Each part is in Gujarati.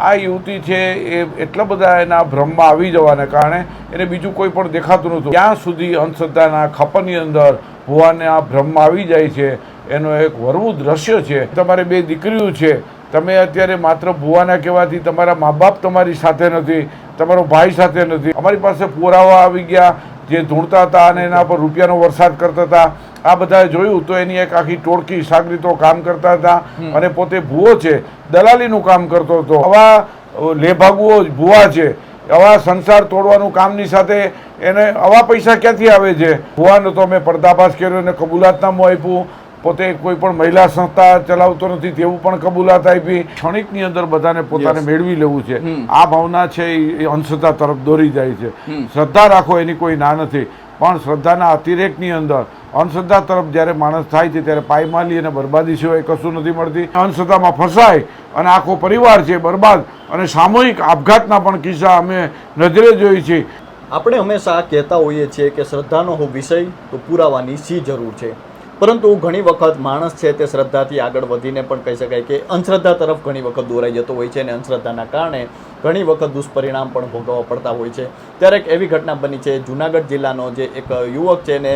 આ યુવતી છે એ એટલા બધા એના ભ્રમમાં આવી જવાને કારણે એને બીજું કોઈ પણ દેખાતું નહોતું. ત્યાં સુધી અંધશ્રદ્ધાના ખપનની અંદર ભુવાને આ ભ્રમમાં આવી જાય છે. એનો એક વરવું દ્રશ્ય છે. તમારે બે દીકરીઓ છે. તમે અત્યારે માત્ર ભુવાના કહેવાથી તમારા મા બાપ તમારી સાથે નથી, તમારો ભાઈ સાથે નથી. અમારી પાસે પુરાવા આવી ગયા જે ધૂણતા હતા અને એના પર રૂપિયાનો વરસાદ કરતા હતા. આ બધાએ જોયું તો એની એક આખી ટોળકી સાગરીતો કામ કરતા હતા અને પોતે ભૂવો છે દલાલીનું કામ કરતો હતો. આવા લેભાગુઓ ભૂવા છે. આવા સંસાર તોડવાનું કામની સાથે એને આવા પૈસા ક્યાંથી આવે છે? ભુવાનો તો અમે પડદાભાસ કર્યો અને કબૂલાતનામું આપ્યું. પોતે કોઈ પણ મહિલા સંસ્થા ચલાવતો નથી તેવું પણ કબૂલાત આપી. ક્ષણિકની અંદર બધાને પોતાને મેળવી લેવું છે. આ ભાવના છે એ અંશતા તરફ દોરી જાય છે. શ્રદ્ધા રાખો એની કોઈ ના નથી. પણ શ્રદ્ધાના અતિરેકની અંદર અંધશ્રદ્ધા તરફ જ્યારે માણસ થાય છે ત્યારે પાયમાલી અને બરબાદી સિવાય કશું નથી મળતી. અંધશ્રદ્ધામાં ફસાય અને આખો પરિવાર છે બરબાદ અને સામૂહિક આપઘાતના પણ કિસ્સા અમે નજરે જોઈ છે. આપણે હંમેશા કહેતા હોઈએ છીએ કે શ્રદ્ધાનો વિષય, તો પુરાવાની સી જરૂર છે. પરંતુ ઘણી વખત માણસ છે તે શ્રદ્ધાથી આગળ વધીને પણ કહી શકાય કે અંધશ્રદ્ધા તરફ ઘણી વખત દોરાઈ જતો હોય છે અને અંધશ્રદ્ધાના કારણે ઘણી વખત દુષ્પરિણામ પણ ભોગવવા પડતા હોય છે. ત્યારે એક એવી ઘટના બની છે, જુનાગઢ જિલ્લાનો જે એક યુવક છે ને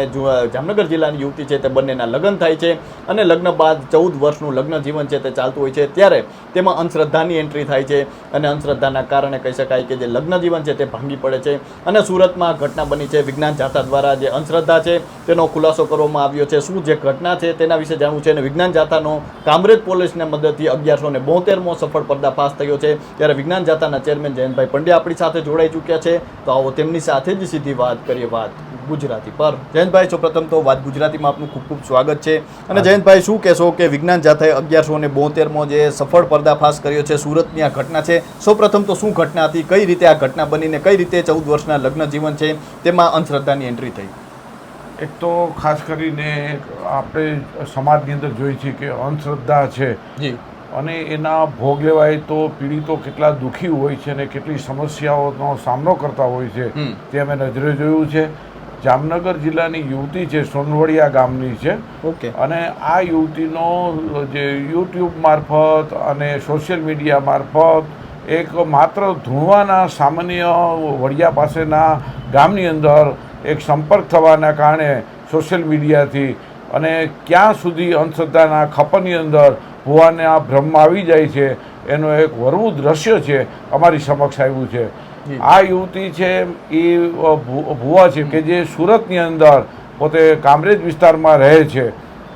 જામનગર જિલ્લાની યુવતી છે તે બંનેના લગ્ન થાય છે અને લગ્ન બાદ ચૌદ વર્ષનું લગ્ન જીવન છે તે ચાલતું હોય છે. ત્યારે તેમાં અંધશ્રદ્ધાની એન્ટ્રી થાય છે અને અંધશ્રદ્ધાના કારણે કહી શકાય કે જે લગ્ન જીવન છે તે ભાંગી પડે છે. અને સુરતમાં ઘટના બની છે. વિજ્ઞાન જાથા દ્વારા જે અંધશ્રદ્ધા છે તેનો ખુલાસો કરવામાં આવ્યો છે. શું જે ઘટના છે તેના વિશે જાણવું છે અને વિજ્ઞાન જાથાનો કામરેજ પોલીસને મદદથી અગિયારસો ને બોતેરમો સફળ પર્દાફાશ થયો છે. ત્યારે વિજ્ઞાન જાથાના ચેરમેન જયંતભાઈ પંડ્યા આપણી સાથે જોડાઈ ચૂક્યા છે. તો આવો તેમની સાથે જ સીધી વાત કરીએ વાત ગુજરાતી પર. જયંતભાઈ સૌપ્રથમ તો વાત ગુજરાતીમાં આપનું ખૂબ ખૂબ સ્વાગત છે. અને જયંતભાઈ શું કહેશો કે વિજ્ઞાન જાથાએ અગિયારસો ને બોતેરમો જે સફળ પર્દાફાશ કર્યો છે સુરતની આ ઘટના છે? સૌપ્રથમ તો શું ઘટના હતી કઈ રીતે આ ઘટના બનીને કઈ રીતે ચૌદ વર્ષના લગ્ન જીવન છે? તેમાં અંધશ્રદ્ધાની એન્ટ્રી થઈ. એક તો ખાસ કરીને આપણે સમાજની અંદર જોઈએ છીએ કે અંધશ્રદ્ધા છે. અને એના ભોગ લેવાય તો પીડિતો કેટલા દુઃખી હોય છે અને કેટલી સમસ્યાઓનો સામનો કરતા હોય છે. તે અમે નજરે જોયું છે. જામનગર જિલ્લાની યુવતી છે સોનવડિયા ગામની છે. ઓકે. અને આ યુવતીનો જે યુટ્યુબ મારફત અને સોશિયલ મીડિયા મારફત એક માત્ર ધૂણવાના સામાન્ય વડિયા પાસેના ગામની અંદર એક સંપર્ક થવાના કારણે સોશિયલ મીડિયાથી અને ક્યાં સુધી અંધશ્રદ્ધાના ખપની અંદર ભુવાને આ ભ્રમ આવી જાય છે એનો એક વરવું દ્રશ્ય છે અમારી સમક્ષ આવ્યું છે. આ યુવતી છે એ ભુવા છે કે જે સુરતની અંદર પોતે કામરેજ વિસ્તારમાં રહે છે.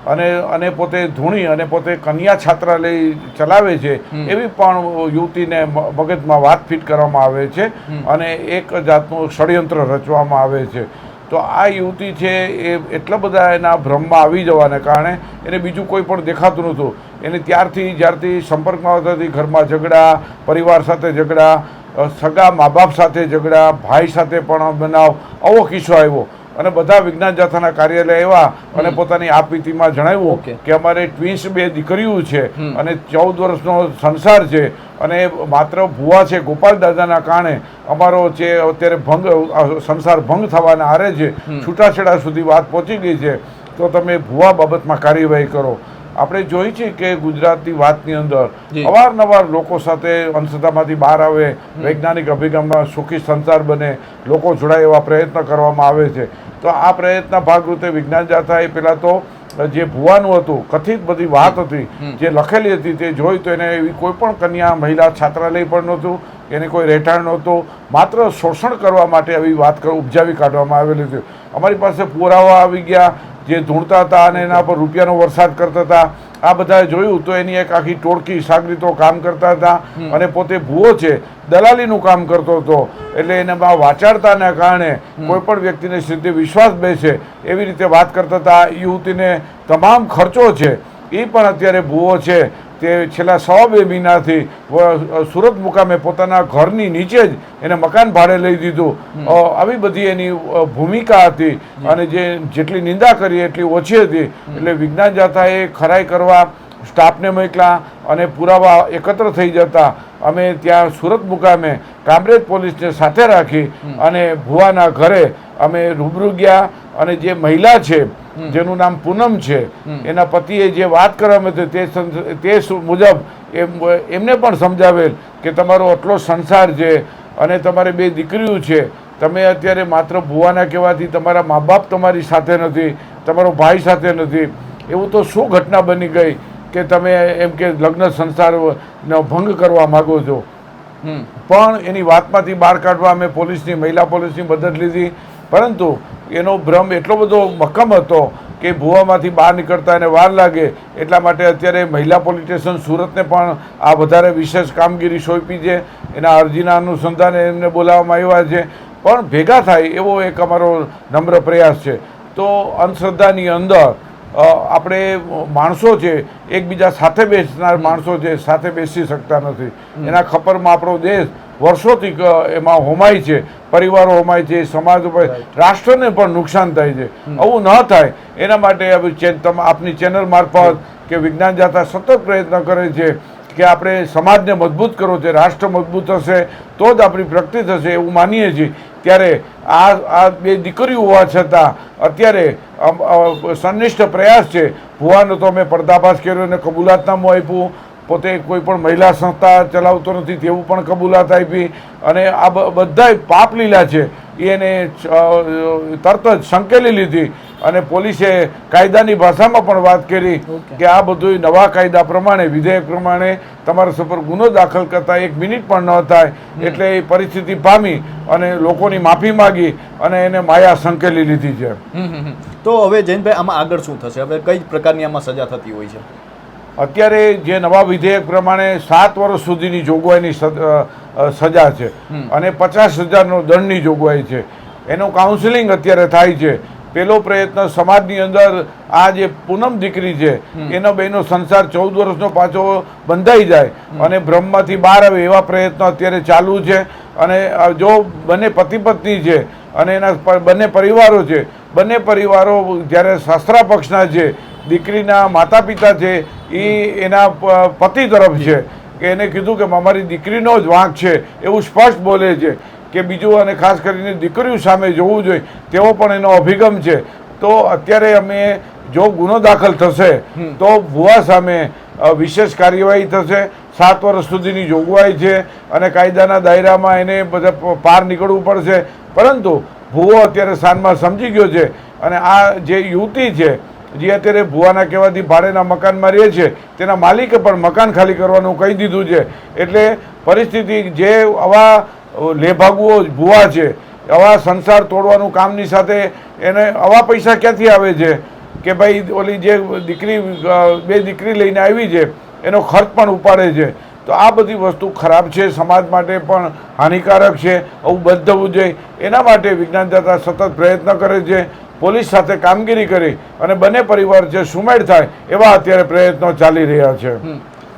અને અને પોતે ધૂણી અને પોતે કન્યા છાત્રાલય ચલાવે છે એવી પણ યુવતીને મગજમાં વાત ફિટ કરવામાં આવે છે અને એક જાતનું ષડયંત્ર રચવામાં આવે છે. તો આ યુવતી છે એ એટલા બધા એના ભ્રમમાં આવી જવાને કારણે એને બીજું કોઈ પણ દેખાતું નહોતું. એને ત્યારથી જ્યારથી સંપર્કમાં આવતાથી ઘરમાં ઝઘડા પરિવાર સાથે ઝઘડા સગા મા બાપ સાથે ઝઘડા ભાઈ સાથે પણ બનાવ આવો કિસ્સો આવ્યો. અને બધા વિજ્ઞાન જાથાના કાર્યાલય આવ્યા અને. પોતાની આપવીતીમાં જણાવ્યું. કે અમારે ટ્વિન્સ બે દીકરીઓ છે અને ચૌદ વર્ષનો સંસાર છે અને માત્ર ભુવા છે ગોપાલ દાદાના કારણે અમારો જે અત્યારે ભંગ સંસાર ભંગ થવાના આરે છે છૂટાછેડા સુધી વાત પહોંચી ગઈ છે તો તમે ભુવા બાબતમાં કાર્યવાહી કરો આપણે જોઈ છે કે ગુજરાતની વાતની અંદર. અવારનવાર લોકો સાથે અંધશ્રદ્ધામાંથી બહાર આવે વૈજ્ઞાનિક અભિગમમાં સુખી સંસાર બને લોકો જોડાય એવા પ્રયત્ન કરવામાં આવે છે. તો આ પ્રયત્ન ભાગરૂપે વિજ્ઞાન જાથાએ પહેલાં તો જે ભુવાનું હતું કથિત બધી વાત હતી જે લખેલી હતી તે જોઈ તો એને એવી કોઈ પણ કન્યા મહિલા છાત્રાલય પણ નહોતું એને કોઈ રહેઠાણ નહોતું. માત્ર શોષણ કરવા માટે આવી વાત ઉપજાવી કાઢવામાં આવેલી હતી. અમારી પાસે પુરાવા આવી ગયા જે ધૂણતા હતા અને એના પર રૂપિયાનો વરસાદ કરતા હતા આ બધાએ જોયું તો એની એક આખી ટોળકી સાગરીતો કામ કરતા હતા અને પોતે ભૂવો છે દલાલીનું કામ કરતો હતો. એટલે એનામાં વાચાડતાના કારણે કોઈ પણ વ્યક્તિને સીધે વિશ્વાસ બેસે એવી રીતે વાત કરતા હતા. યુવતીને તમામ ખર્ચો છે એ પણ અત્યારે ભૂવો છે. તે છેલ્લા સો બે મહિનાથી સુરત મુકામે પોતાના ઘરની નીચે જ એને મકાન ભાડે લઈ દીધું. આવી બધી એની ભૂમિકા હતી અને જે જેટલી નિંદા કરી એટલી ઓછી હતી. એટલે વિજ્ઞાન જાથાએ ખરાઈ કરવા સ્ટાફને મોકલા અને પુરાવા એકત્ર થઈ જતા અમે ત્યાં સુરત મુકામે કામરેજ પોલીસને સાથે રાખી અને ભુવાના ઘરે અમે રૂબરૂ ગયા અને જે મહિલા છે જેનું નામ પૂનમ છે એના પતિએ જે વાત કરવામાં હતી તે તે મુજબ એમ એમને પણ સમજાવેલ કે તમારો આટલો સંસાર છે અને તમારે બે દીકરીઓ છે તમે અત્યારે માત્ર ભુવાના કહેવાથી તમારા મા બાપ તમારી સાથે નથી તમારો ભાઈ સાથે નથી. એવું તો શું ઘટના બની ગઈ? કે તમે એમ કે લગ્ન સંસારનો ભંગ કરવા માગો છો. પણ એની વાતમાંથી બહાર કાઢવા અમે પોલીસની મહિલા પોલીસની મદદ લીધી. પરંતુ એનો ભ્રમ એટલો બધો મક્કમ હતો કે ભૂવામાંથી બહાર નીકળતા એને વાર લાગે. એટલા માટે અત્યારે મહિલા પોલીસ સ્ટેશન સુરતને પણ આ વધારે વિશેષ કામગીરી સોંપી છે. એના અરજીના અનુસંધાને એમને બોલાવવામાં આવ્યા છે. પણ ભેગા થાય એવો એક અમારો નમ્ર પ્રયાસ છે. તો અંધશ્રદ્ધાની અંદર આપણે માણસો છે એકબીજા સાથે બેસનાર માણસો છે સાથે બેસી શકતા નથી. એના ખપરમાં આપણો દેશ વર્ષોથી એમાં હોમાય છે પરિવારો હોમાય છે સમાજ ઉપર રાષ્ટ્રને પણ નુકસાન થાય છે. આવું ન થાય. એના માટે આપની ચેનલ મારફત કે વિજ્ઞાન જાતા સતત પ્રયત્ન કરે છે કે આપણે સમાજને મજબૂત કરવો છે રાષ્ટ્ર મજબૂત થશે તો જ આપણી પ્રગતિ થશે એવું માનીએ છીએ. ત્યારે આ આ બે દીકરીઓ હોવા છતાં અત્યારે સંનિષ્ઠ પ્રયાસ છે. ભુવાનો તો અમે પર્દાફાશ કર્યો અને કબૂલાતનામું આપ્યું. પોતે કોઈ પણ મહિલા સંસ્થા ચલાવતો નથી તેવું પણ કબૂલાત આપી. અને આ બ- બધાય પાપ લીલા છે. એને તરત જ સંકેલી લીધી અને પોલીસે કાયદાની ભાષામાં પણ વાત કરી કે આ બધું નવા કાયદા પ્રમાણે વિધેયક પ્રમાણે તમારા સફર ગુનો દાખલ કરતા એક મિનિટ પણ ન થાય એટલે એ પરિસ્થિતિ પામી અને લોકોની માફી માગી અને એને માયા સંકેલી લીધી છે. તો હવે જૈનભાઈ આમાં આગળ શું થશે? હવે કઈ પ્રકારની આમાં સજા થતી હોય છે? અત્યારે જે નવા વિધેયક પ્રમાણે સાત વર્ષ સુધીની જોગવાઈની સજા છે. અને પચાસ હજારનો દંડની જોગવાઈ છે. એનું કાઉન્સિલિંગ અત્યારે થાય છે. પેલો પ્રયત્ન સમાજની અંદર આ જે પૂનમ દીકરી છે એનો બેનો સંસાર ચૌદ વર્ષનો પાછો બંધાઈ જાય અને બ્રહ્મથી બહાર આવે એવા પ્રયત્નો અત્યારે ચાલુ છે. અને જો બંને પતિ પત્ની છે અને એના બંને પરિવારો છે બંને પરિવારો જ્યારે શાસ્ત્રા પક્ષના છે દીકરીના માતા પિતા છે એ એના પતિ તરફ છે કે એને કીધું કે અમારી દીકરીનો જ વાંક છે એવું સ્પષ્ટ બોલે છે કે બીજું અને ખાસ કરીને દીકરીઓ સામે જોવું જોઈએ તેવો પણ એનો અભિગમ છે. તો અત્યારે અમે જો ગુનો દાખલ થશે તો ભુવા સામે વિશેષ કાર્યવાહી થશે સાત વર્ષ સુધીની જોગવાઈ છે અને કાયદાના દાયરામાં એને બધા પાર નીકળવું પડશે. પરંતુ ભુવો અત્યારે સાંજમાં સમજી ગયો છે અને આ જે યુવતી છે જે અત્યારે ભુવાના કહેવાથી ભાડેના મકાનમાં રહે છે, તેના માલિકે પણ મકાન ખાલી કરવાનું કહી દીધું છે. એટલે પરિસ્થિતિ જે આવા લેભાગુઓ ભુવા છે, આવા સંસાર તોડવાનું કામની સાથે એને આવા પૈસા ક્યાંથી આવે છે કે ભાઈ ઓલી જે દીકરી બે દીકરી લઈને આવી છે, એનો ખર્ચ પણ ઉપાડે છે. તો આ બધી વસ્તુ ખરાબ છે, સમાજ માટે પણ હાનિકારક છે, આવું બધવું જોઈએ એના માટે વિજ્ઞાન જાતા સતત પ્રયત્ન કરે છે. પોલીસ સાથે કામગીરી કરી અને બંને પરિવાર જે સુમેળ થાય એવા અત્યારે પ્રયત્નો ચાલી રહ્યા છે.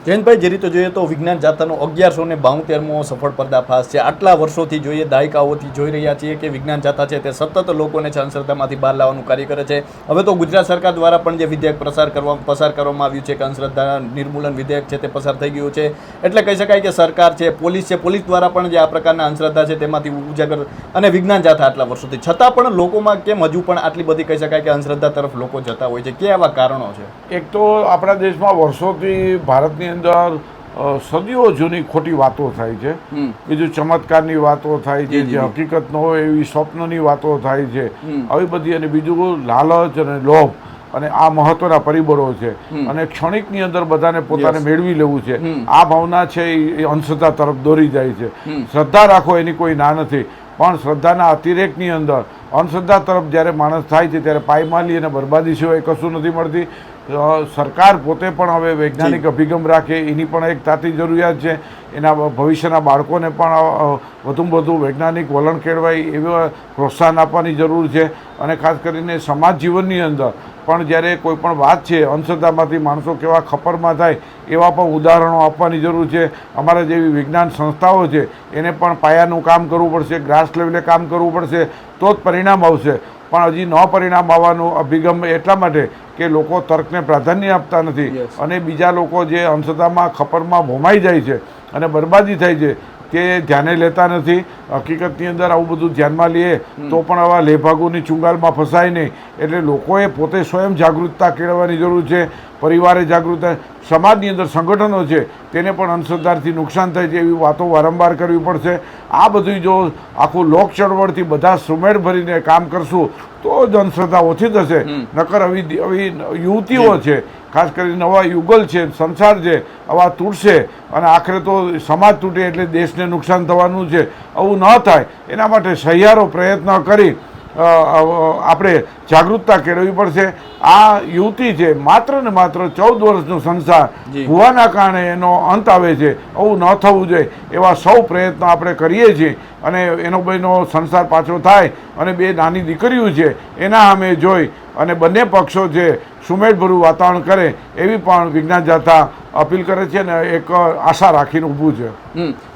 જયંતભાઈ, જે રીતે જોઈએ તો વિજ્ઞાન જાતાનો અગિયારસો ને બાઉતેરમો સફળ પર્દાફાશ છે. આટલા વર્ષોથી જોઈએ, દાયકાઓથી જોઈ રહ્યા છીએ કે વિજ્ઞાન જાતા છે તે સતત લોકોને અંધશ્રદ્ધામાંથી બહાર લાવવાનું કાર્ય કરે છે. હવે તો ગુજરાત સરકાર દ્વારા પણ જે વિધેયક પ્રસાર કરવા, પસાર કરવામાં આવ્યું છે કે અંધશ્રદ્ધા નિર્મૂલન વિધેયક છે તે પસાર થઈ ગયું છે. એટલે કહી શકાય કે સરકાર છે, પોલીસ છે, પોલીસ દ્વારા પણ જે આ પ્રકારના અંધશ્રદ્ધા છે તેમાંથી ઉજાગર અને વિજ્ઞાન જાતા આટલા વર્ષોથી. છતાં પણ લોકોમાં કેમ હજુ પણ આટલી બધી કહી શકાય કે અંધશ્રદ્ધા તરફ લોકો જતા હોય છે? કે આવા કારણો છે? એક તો આપણા દેશમાં વર્ષોથી ભારતની અંદર સદીઓ જૂની ખોટી વાતો થાય છે. બીજું ચમત્કારની વાતો થાય છે જી, હકીકત ન હોય એવી સ્વપ્નની વાતો થાય છે. આવી બધી અને બીજું લાલચ અને લોભ અને આ મહત્વના પરિબળો છે. અને અને ક્ષણિકની અંદર બધાને પોતાને મેળવી લેવું છે. આ ભાવના છે એ- અંધશ્રદ્ધા તરફ દોરી જાય છે. શ્રદ્ધા રાખો એની કોઈ ના નથી. પણ શ્રદ્ધાના અતિરેકની અંદર અંધશ્રદ્ધા તરફ જ્યારે માણસ થાય છે ત્યારે પાયમાલી અને બરબાદી સિવાય કશું નથી મળતી. સરકાર પોતે પણ હવે વૈજ્ઞાનિક અભિગમ રાખે એની પણ એક તાતી જરૂરિયાત છે. એના ભવિષ્યના બાળકોને પણ વધુમાં વધુ વૈજ્ઞાનિક વલણ કેળવાય એવા પ્રોત્સાહન આપવાની જરૂર છે. અને ખાસ કરીને સમાજ જીવનની અંદર પણ જ્યારે કોઈ પણ વાત છે અંધશ્રદ્ધામાંથી માણસો કેવા ખપરમાં થાય એવા પણ ઉદાહરણો આપવાની જરૂર છે. અમારા જેવી વિજ્ઞાન સંસ્થાઓ છે એને પણ પાયાનું કામ કરવું પડશે ગ્રાસ લેવલે કામ કરવું પડશે તો જ પરિણામ આવશે. પણ હજી ન પરિણામ આવવાનો અભિગમ એટલા માટે કે લોકો તર્કને પ્રાધાન્ય આપતા નથી. અને બીજા લોકો જે અંશતામાં ખપરમાં ભોમાઈ જાય છે અને બરબાદી થાય છે તે ધ્યાને લેતા નથી. હકીકતની અંદર આવું બધું ધ્યાનમાં લઈએ તો પણ આવા લેભાગોની ચુંગાલમાં ફસાય નહીં. એટલે લોકોએ પોતે સ્વયં જાગૃતતા કેળવવાની જરૂર છે પરિવારે જાગૃતતા સમાજની અંદર સંગઠનો છે તેને પણ અંધશ્રદ્ધાથી નુકસાન થાય છે એવી વાતો વારંવાર કરવી પડશે. આ બધું જો આખું લોક ચળવળથી બધા સુમેળ ભરીને કામ કરશું તો જ અંધશ્રદ્ધા ઓછી થશે. નકર આવી આવી યુવતીઓ છે ખાસ કરીને નવા યુગલ છે સંસાર છે આવા તૂટશે અને આખરે તો સમાજ તૂટે એટલે દેશને નુકસાન થવાનું છે. આવું ન થાય એના માટે સહિયારો પ્રયત્ન કરી આપણે જાગૃતતા કેળવવી પડશે. આ યુવતી છે માત્ર ને માત્ર ચૌદ વર્ષનો સંસાર હોવાના કારણે એનો અંત આવે છે આવું ન થવું જોઈએ એવા સૌ પ્રયત્નો આપણે કરીએ છીએ. અને એનો બેનો સંસાર પાછો થાય અને બે નાની દીકરીઓ છે એના અમે જોઈ અને બંને પક્ષો જે સુમેળભર્યું વાતાવરણ કરે એવી પણ વિજ્ઞાન જાથા અપીલ કરે છે ને એક આશા રાખીને ઊભું છે.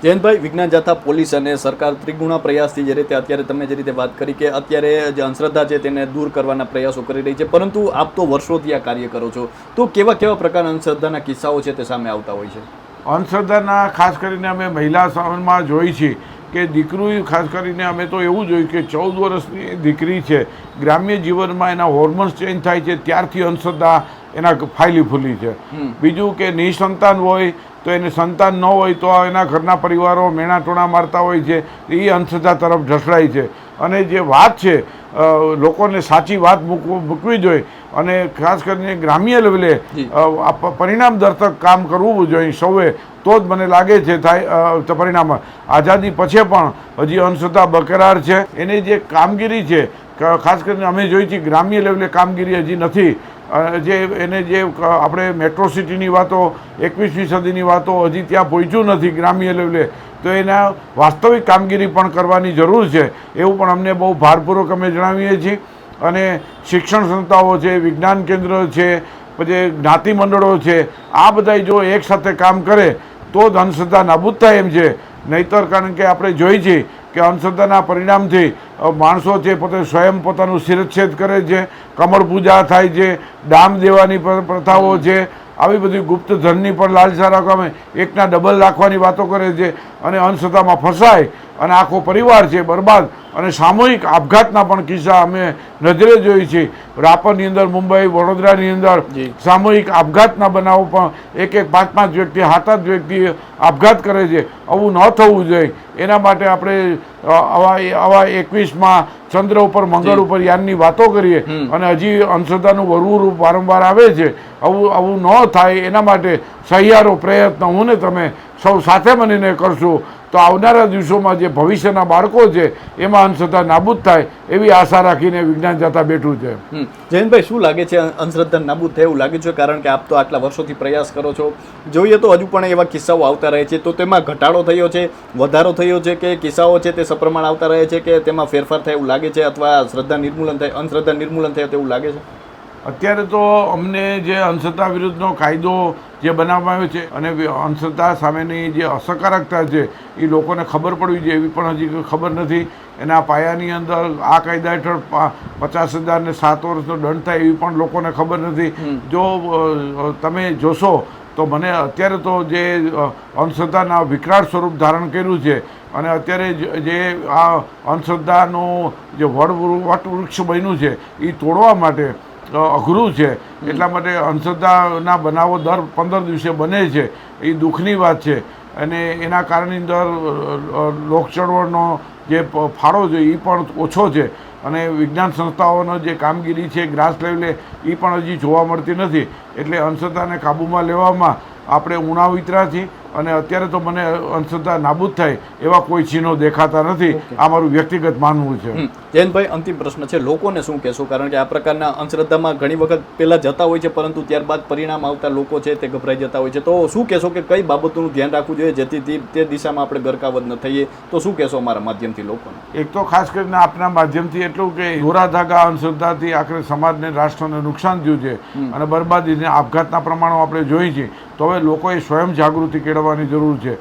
જયંતભાઈ વિજ્ઞાન જાથા પોલીસ અને સરકાર ત્રિગુણા પ્રયાસથી જે રીતે અત્યારે તમે જે રીતે વાત કરી કે અત્યારે જે અંધશ્રદ્ધા છે તેને દૂર કરવાના પ્રયાસો કરી રહી છે પરંતુ આપ તો વર્ષોથી આ કાર્ય કરો છો. તો કેવા કેવા પ્રકારના અંધશ્રદ્ધાના કિસ્સાઓ છે તે સામે આવતા હોય છે? અંધશ્રદ્ધાના ખાસ કરીને અમે મહિલા સમાજમાં જોઈ છીએ કે દીકરું ખાસ કરીને અમે તો એવું જોયું કે ચૌદ વર્ષની દીકરી છે ગ્રામ્ય જીવનમાં એના હોર્મોન્સ ચેન્જ થાય છે ત્યારથી અંધશ્રદ્ધા એના ફાયલી ફૂલી છે. બીજું કે નિસંતાન હોય તો એને સંતાન ન હોય તો એના ઘરના પરિવારો મેણા ટોણા મારતા હોય છે એ અંધશ્રદ્ધા તરફ ઢસડાય છે. અને જે વાત છે લોકોને સાચી વાત મૂકવું મૂકવી જોઈએ અને ખાસ કરીને ગ્રામ્ય લેવલે પરિણામ દર્શક કામ કરવું જોઈએ સૌએ તો જ મને લાગે છે થાય પરિણામ આઝાદી પછી પણ હજી અંશતા બકરાર છે. એની જે કામગીરી છે ખાસ કરીને અમે જોઈ છીએ ગ્રામ્ય લેવલે કામગીરી હજી નથી. જે એને જે આપણે મેટ્રો સિટીની વાતો, એકવીસમી સદીની વાતો હજી ત્યાં પહોંચ્યું નથી ગ્રામ્ય લેવલે, તો એના વાસ્તવિક કામગીરી પણ કરવાની જરૂર છે, એવું પણ અમને બહુ ભારપૂર્વક અમે જણાવીએ છીએ. અને શિક્ષણ સંસ્થાઓ છે, વિજ્ઞાન કેન્દ્ર છે, પછી જ્ઞાતિ મંડળો છે, આ બધા જો એક સાથે કામ કરે, તો જ અંધશ્રદ્ધા નાબૂદ થાય એમ છે. નહીતર કારણ કે આપણે જોઈ છીએ કે અંધશ્રદ્ધાના પરિણામથી માણસો છે પોતે સ્વયં પોતાનું શિરચ્છેદ કરે છે, કમળ પૂજા થાય છે, દામ દેવાની પ્ર- પ્રથાઓ છે, આવી બધી ગુપ્ત ધનની પણ લાલસા રાખવામાં એકના ડબલ રાખવાની વાતો કરે છે. અને અંધશ્રદ્ધામાં ફસાય અને આખો પરિવાર છે બરબાદ અને સામૂહિક આપઘાતના પણ કિસ્સા અમે નજરે જોઈ છે. રાપરની અંદર મુંબઈ વડોદરાની અંદર સામૂહિક આપઘાતના બનાવો પણ એક એક પાંચ પાંચ વ્યક્તિ સાત આઠ વ્યક્તિ આપઘાત કરે છે. આવું ન થવું જોઈએ. એના માટે આપણે આવા આવા એકવીસમાં ચંદ્ર ઉપર મંગળ ઉપર યાનની વાતો કરીએ અને હજી અંધશ્રદ્ધાનું વરવું રૂપ વારંવાર આવે છે. આવું આવું ન થાય. એના માટે સહિયારો પ્રયત્ન હું ને તમે સૌ સાથે મળીને કરશું. તો આવનારા દિવસોમાં જે ભવિષ્યના બાળકો છે, એમાં અંધશ્રદ્ધા નાબૂદ થાય એવી આશા રાખીને વિજ્ઞાન જાતા બેઠું છે. જયંતભાઈ, શું લાગે છે અંધશ્રદ્ધા નાબૂદ થાય એવું લાગે છે? કારણ કે આપ તો આટલા વર્ષોથી પ્રયાસ કરો છો. જોઈએ તો હજુ પણ એવા કિસ્સાઓ આવતા રહે છે. તો તેમાં ઘટાડો થયો છે, વધારો થયો છે કે કિસ્સાઓ છે તે સપ્રમાણ આવતા રહે છે કે તેમાં ફેરફાર થાય એવું લાગે છે? અથવા શ્રદ્ધા નિર્મૂલન થાય, અંધશ્રદ્ધા નિર્મૂલન થાય તેવું લાગે છે? અત્યારે તો અમને જે અંધશ્રદ્ધા વિરુદ્ધનો કાયદો જે બનાવવામાં આવ્યો છે અને અંધશ્રદ્ધા સામેની જે અસરકારકતા છે એ લોકોને ખબર પડવી જોઈએ એવી પણ હજી ખબર નથી. એના પાયાની અંદર આ કાયદા હેઠળ પચાસ હજારને સાત વર્ષનો દંડ થાય એવી પણ લોકોને ખબર નથી. જો તમે જોશો તો મને અત્યારે તો જે અંધશ્રદ્ધાના વિકરાળ સ્વરૂપ ધારણ કર્યું છે અને અત્યારે જે આ અંધશ્રદ્ધાનું જે વડ વટવૃક્ષ બન્યું છે એ તોડવા માટે અઘરું છે. એટલા માટે અંધશ્રદ્ધાના બનાવો દર પંદર દિવસે બને છે. એ દુઃખની વાત છે. અને એના કારણની અંદર લોક ચળવળનો જે ફાળો છે, એ પણ ઓછો છે. અને વિજ્ઞાન સંસ્થાઓનો જે કામગીરી છે, ગ્રાસ લેવલે, એ પણ હજી જોવા મળતી નથી. એટલે અંધશ્રદ્ધાને કાબૂમાં લેવામાં આપણે ઉણા વિતરા છીએ અને અત્યારે તો મને અંધશ્રદ્ધા નાબૂદ થાય એવા કોઈ ચિહ્નો દેખાતા નથી. આ મારું વ્યક્તિગત માનવું છે. જયંતભાઈ અંતિમ પ્રશ્ન છે. લોકોને શું કહેશો? કારણ કે આ પ્રકારના અંધશ્રદ્ધામાં ઘણી વખત પહેલાં જતા હોય છે પરંતુ ત્યારબાદ પરિણામ આવતા લોકો છે તે ગભરાઈ જતા હોય છે. તો શું કહેશો કે કઈ બાબતોનું ધ્યાન રાખવું જોઈએ જેથી તે- દિશામાં આપણે ગરકાવત ન થઈએ? તો શું કહેશો અમારા માધ્યમથી લોકોને? એક તો ખાસ કરીને આપના માધ્યમથી એટલું કે દોરા ધાગા અંધશ્રદ્ધાથી આખરે સમાજને રાષ્ટ્રને નુકસાન થયું છે. અને બરબાદીને આપઘાતના પ્રમાણો આપણે જોઈએ છીએ તો હવે લોકોએ સ્વયં જાગૃતિ કેળવવા કરવાની જરૂર છે.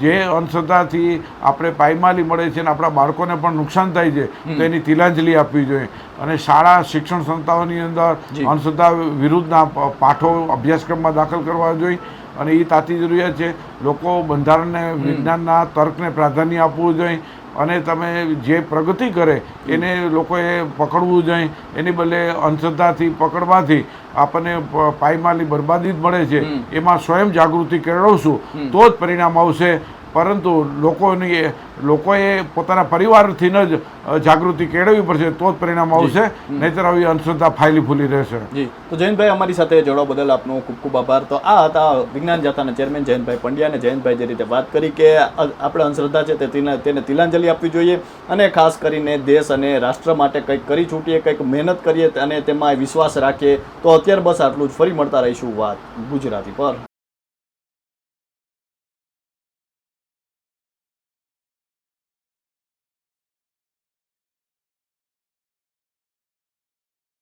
જે અંધશ્રદ્ધાથી આપણે પાયમાલી મળે છે અને આપણા બાળકોને પણ નુકસાન થાય છે તો એની તિલાંજલિ આપવી જોઈએ. અને શાળા શિક્ષણ સંસ્થાઓની અંદર અંધશ્રદ્ધા વિરુદ્ધના પાઠો અભ્યાસક્રમમાં દાખલ કરવા જોઈએ. અને એ તાતી જરૂરિયાત છે. લોકો બંધારણને વિજ્ઞાનના તર્કને પ્રાધાન્ય આપવું જોઈએ. અને તમે જે પ્રગતિ કરે એને લોકોએ પકડવું જોઈએ એની બદલે અંધશ્રદ્ધાથી પકડવાથી આપણને પ- પાયમાલી બરબાદી જ મળે છે. એમાં સ્વયં જાગૃતિ કેળવશું. તો જ પરિણામ આવશે. પરંતુ લોકોની લોકોએ પોતાના પરિવારથી જ જાગૃતિ કેળવવી પડશે તો જ પરિણામ આવશે. નહીતર આવી અંધશ્રદ્ધા ફાયલી ફૂલી રહેશે. જી. તો જયંતભાઈ અમારી સાથે જોડવા બદલ આપનો ખૂબ ખૂબ આભાર. તો આ હતા વિજ્ઞાન જાથાના ચેરમેન જયંતભાઈ પંડ્યા અને જયંતભાઈ જે રીતે વાત કરી કે આપણે અંધશ્રદ્ધા છે તે તેને તિલાંજલિ આપવી જોઈએ અને ખાસ કરીને દેશ અને રાષ્ટ્ર માટે કંઈક કરી છૂટીએ કંઈક મહેનત કરીએ અને તેમાં વિશ્વાસ રાખીએ તો અત્યારે બસ આટલું જ. ફરી મળતા રહીશું વાત ગુજરાતી પર.